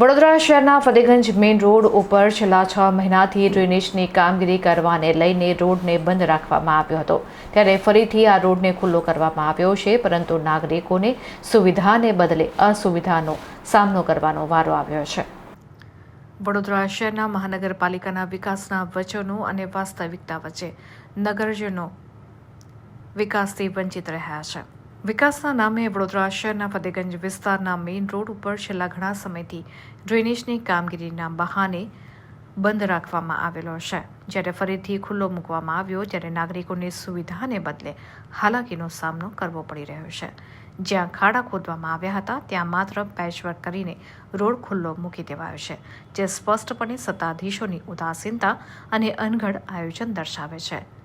વડોદરા શહેરના Fatehganj main road ઉપર છેલ્લા છ મહિનાથી ડ્રેનેજની કામગીરી કરવાને લઈને રોડને બંધ રાખવામાં આવ્યો હતો. ત્યારે ફરીથી આ રોડને ખુલ્લો કરવામાં આવ્યો છે, પરંતુ નાગરિકોને સુવિધાને બદલે અસુવિધાનો સામનો કરવાનો વારો આવ્યો છે. વડોદરા શહેરના મહાનગરપાલિકાના વિકાસના વચનો અને વાસ્તવિકતા વચ્ચે નગરજનો વિકાસથી વંચિત રહ્યા છે. વિકાસના નામે વડોદરા શહેરના ફતેગંજ વિસ્તારના મેઇન રોડ ઉપર છેલ્લા ઘણા સમયથી ડ્રેનેજની કામગીરીના બહાને બંધ રાખવામાં આવેલો છે. જ્યારે ફરીથી ખુલ્લો મૂકવામાં આવ્યો, ત્યારે નાગરિકોને સુવિધાને બદલે હાલાકીનો સામનો કરવો પડી રહ્યો છે. જ્યાં ખાડા ખોદવામાં આવ્યા હતા, ત્યાં માત્ર પેચવર્ક કરીને રોડ ખુલ્લો મૂકી દેવાયો છે, જે સ્પષ્ટપણે સત્તાધીશોની ઉદાસીનતા અને અનગઢ આયોજન દર્શાવે છે.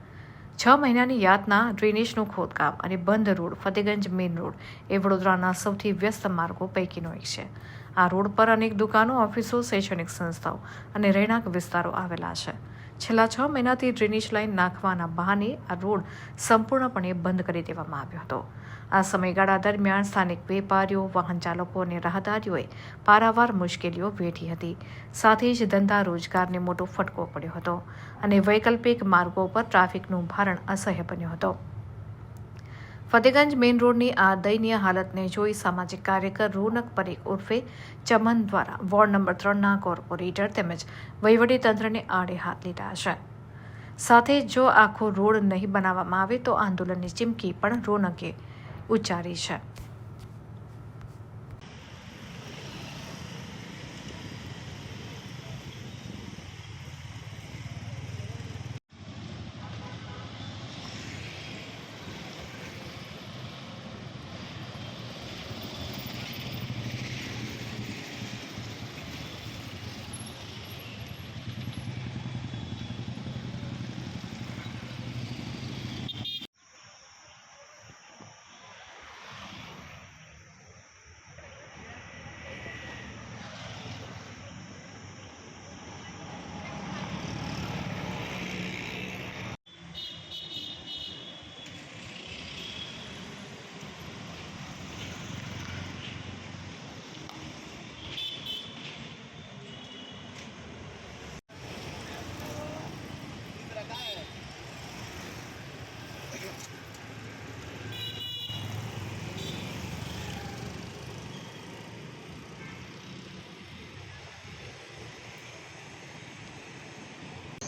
છ મહિનાની યાતના ડ્રેનેજનું ખોદકામ અને બંધ રોડ, ફતેગંજ મેઇન રોડ એ વડોદરાના સૌથી વ્યસ્ત માર્ગો પૈકીનો એક છે. આ રોડ પર અનેક દુકાનો, ઓફિસો, શૈક્ષણિક સંસ્થાઓ અને રહેણાંક વિસ્તારો આવેલા છે. છેલ્લા છ મહિનાથી ડ્રેનેજ લાઇન નાખવાના બહાને આ રોડ સંપૂર્ણપણે બંધ કરી દેવામાં આવ્યો હતો. આ સમયગાળા દરમિયાન સ્થાનિક વેપારીઓ, વાહન ચાલકો અને રાહદારીઓએ પારાવાર મુશ્કેલીઓ વેઠી હતી. સાથે જ ધંધા રોજગારને મોટો ફટકો પડ્યો હતો અને વૈકલ્પિક માર્ગો પર ટ્રાફિકનું ભારણ અસહ્ય બન્યું હતો. ફતેગંજ મેઇન રોડની આ દયનીય હાલતને જોઈ સામાજિક કાર્યકર રોનક પરેખ ઉર્ફે ચમન દ્વારા વોર્ડ નંબર ત્રણના કોર્પોરેટર તેમજ વહીવટીતંત્રને આડે હાથ લીધા છે. સાથે જો આખો રોડ નહીં બનાવવામાં આવે તો આંદોલનની ચીમકી પણ રોનકે ઉચ્ચારી છે.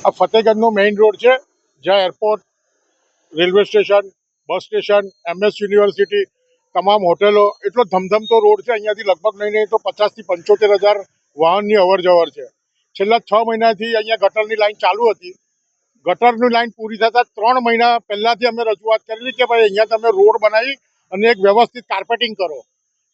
આ ફતેગંજનો મેઇન રોડ છે, જ્યાં airport railway station bus station MS university તમામ હોટેલો, એટલો ધમધમતો રોડ છે, અહીંયાથી લગભગ નહીં નહીં તો પચાસથી પંચોતેર હજાર વાહનની અવર જવર છે. છેલ્લા છ મહિનાથી અહીંયા ગટરની લાઈન ચાલુ હતી. ગટરની લાઈન પૂરી થતાં ત્રણ મહિના પહેલાંથી અમે રજૂઆત કરેલી કે ભાઈ અહીંયા તમે રોડ બનાવી અને એક વ્યવસ્થિત કાર્પેટિંગ કરો.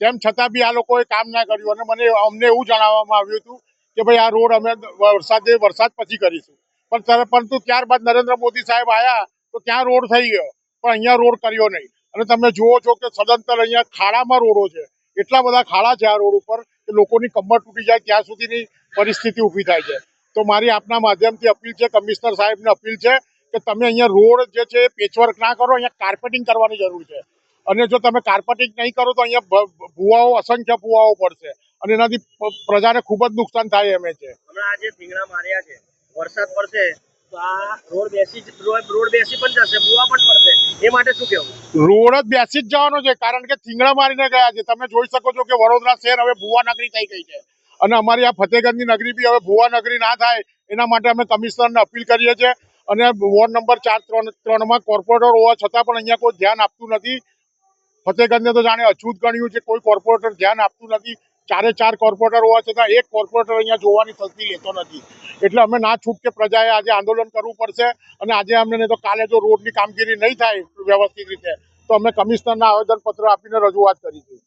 તેમ છતાં બી આ લોકોએ કામ ના કર્યું અને મને અમને એવું જણાવવામાં આવ્યું હતું કે ભાઈ આ રોડ અમે વરસાદે, વરસાદ પછી કરીશું. પણ પરંતુ ત્યારબાદ નરેન્દ્ર મોદી સાહેબ આવ્યા તો ત્યાં રોડ થઈ ગયો. પણ અહીંયા રોડ કર્યો નહીં. અને તમે જુઓ છો કે સદંતર અહીંયા ખાડામાં રોડો છે. એટલા બધા ખાડા છે આ રોડ ઉપર કે લોકોની કમર તૂટી જાય ત્યાં સુધીની પરિસ્થિતિ ઊભી થાય છે. તો મારી આપના માધ્યમથી અપીલ છે, કમિશનર સાહેબને અપીલ છે કે તમે અહીંયા રોડ જે છે પેચવર્ક ના કરો, અહીંયા કાર્પેટિંગ કરવાની જરૂર છે. અને જો તમે કાર્પેટિંગ નહીં કરો તો અહીંયા ભૂવાઓ, અસંખ્ય ભૂવાઓ પડશે. અને એનાથી પ્રજાને ખૂબ જ નુકસાન થાય એમ છે. આજે ભીંગડા માર્યા છે. વરસાદ પડશે તો આ રોડ બેસી રોડ બેસી પણ જશે, બુવા પણ પડશે. એ માટે શું કેવું રોડ જ બેસી જ જવાનો છે, કારણ કે થીંગડા મારીને ગયા છે. તમે જોઈ શકો છો કે વડોદરા શહેર હવે ભુવા નગરી થઈ ગઈ છે. અને અમારી આ ફતેહગંજની નગરી બી હવે ભુવા નગરી ના થાય, એના માટે અમે કમિશનરને અપીલ કરીએ છીએ. અને વોર્ડ નંબર ચાર ત્રણ ત્રણમાં કોર્પોરેટર હોવા છતાં પણ અહીંયા કોઈ ધ્યાન આપતું નથી. ફતેગંજને તો જાણે અછૂત ગણ્યું છે, કોઈ કોર્પોરેટર ધ્યાન આપતું નથી. ચારે ચાર કોર્પોરેટર હોવા છતાં એક કોર્પોરેટર અહીંયા જોવાની તસ્દી લેતો નથી. એટલે અમે ના છૂટકે પ્રજાએ આજે આંદોલન કરવું પડશે અને આજે અમને તો કાલે જો રોડની કામગીરી નહીં થાય વ્યવસ્થિત રીતે, તો અમે કમિશનરના આવેદનપત્ર આપીને રજૂઆત કરીશું.